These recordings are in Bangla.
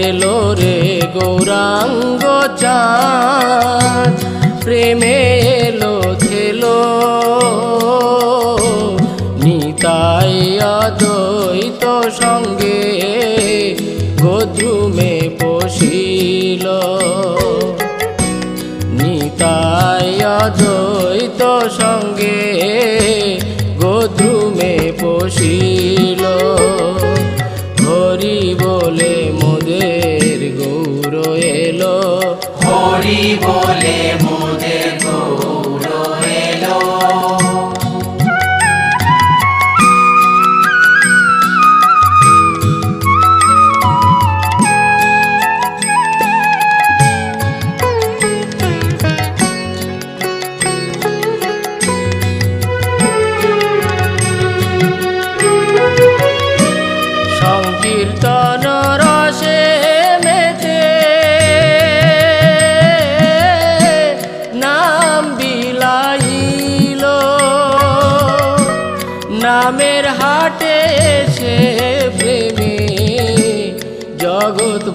এলো রে গৌরাঙ্গ চা প্রেমে এলো থেলো নিতাই অদ্বৈত সঙ্গে গোধুমে পশিল। নিতাই অদ্বৈত সঙ্গে গোধুমে পশিল। बोले मो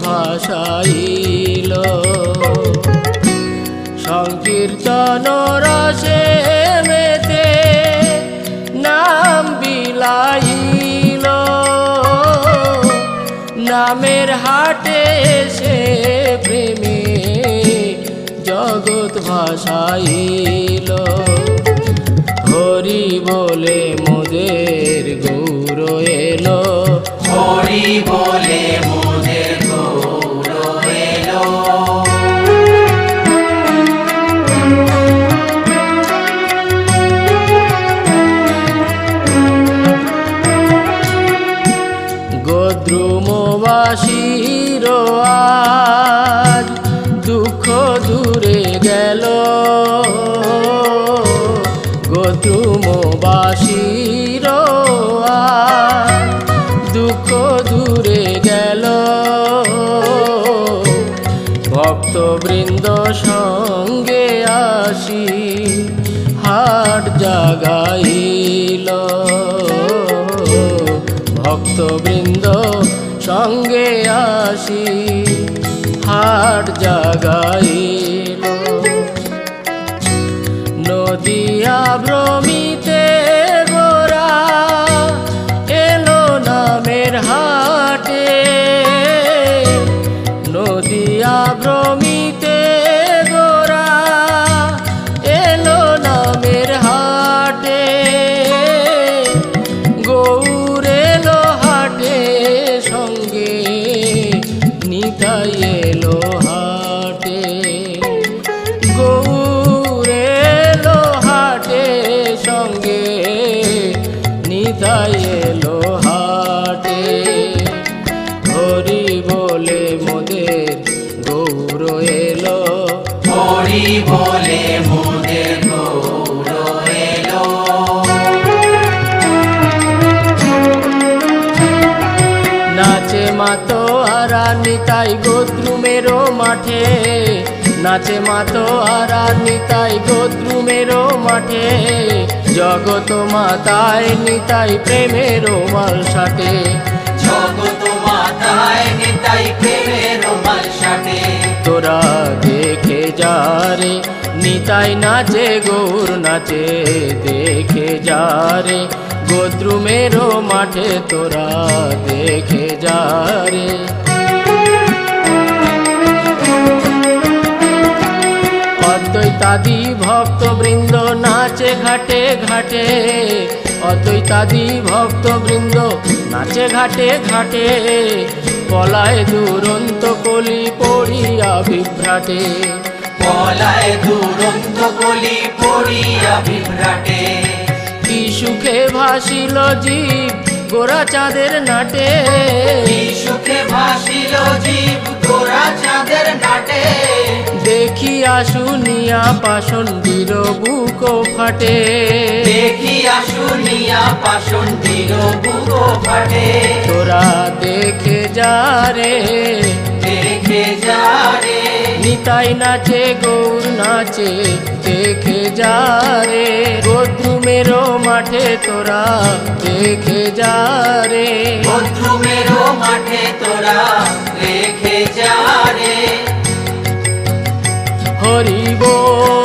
ভাসাইল সংকীর্তন রসে মেতে নাম বিলাইল। নামের হাটে সে প্রেমে জগৎ ভাসাইল আজ, দুঃখ দূরে গেল। গোদ্রুমবাসীর আজ, দুঃখ দূরে গেল। ভক্তবৃন্দ সঙ্গে আসি, হাট জাগাইল। ভক্তবৃন্দ সঙ্গে আসি হাট জাগাইল। নদিয়া নিতাই নিতাই গোদ্রুমেরও মাঠে। নাচে মাতো আরা নিতাই গোদ্রুমেরও মাঠে। জগত মাতায় নিতাই প্রেমেরও মাল সাটে। জগত মাতায় নিতাই প্রেমের মালসাটে তোরা দেখে যা রে নিতাই নাচে গৌর নাচে দেখে যা রে। গোদ্রুমেরও মাঠে তোরা দেখে যা রে। অদ্বৈতাদি ভক্তবৃন্দ নাচে ঘাটে ঘাটে। অদ্বৈতাদি ভক্তবৃন্দ নাচে ঘাটে ঘাটে। পলায় দুরন্ত কলি পড়িয়া বিভ্রাটে। পলায় দুরন্ত গলি পড়িয়া বিভ্রাটে। কি সুখে ভাসিল জীব গোরা চাঁদের নাটে। সুখে ভাসিল জীব গোরা চাঁদের নাটে। দেখিয়া শুনিয়া পাশন বীর বুক ফাটে। দেখিয়া শুনিয়া পাশন দিল বুকো ফাটে। তোরা দেখে যা রে। দেখে যা রে। নিতাই নাচে গৌর নাচে দেখে যা রে। বদ্রুমেরও মাঠে তোরা দেখে যা রে। বন্ধুমেরও মাঠে তোরা রেখে যা রে হরি বল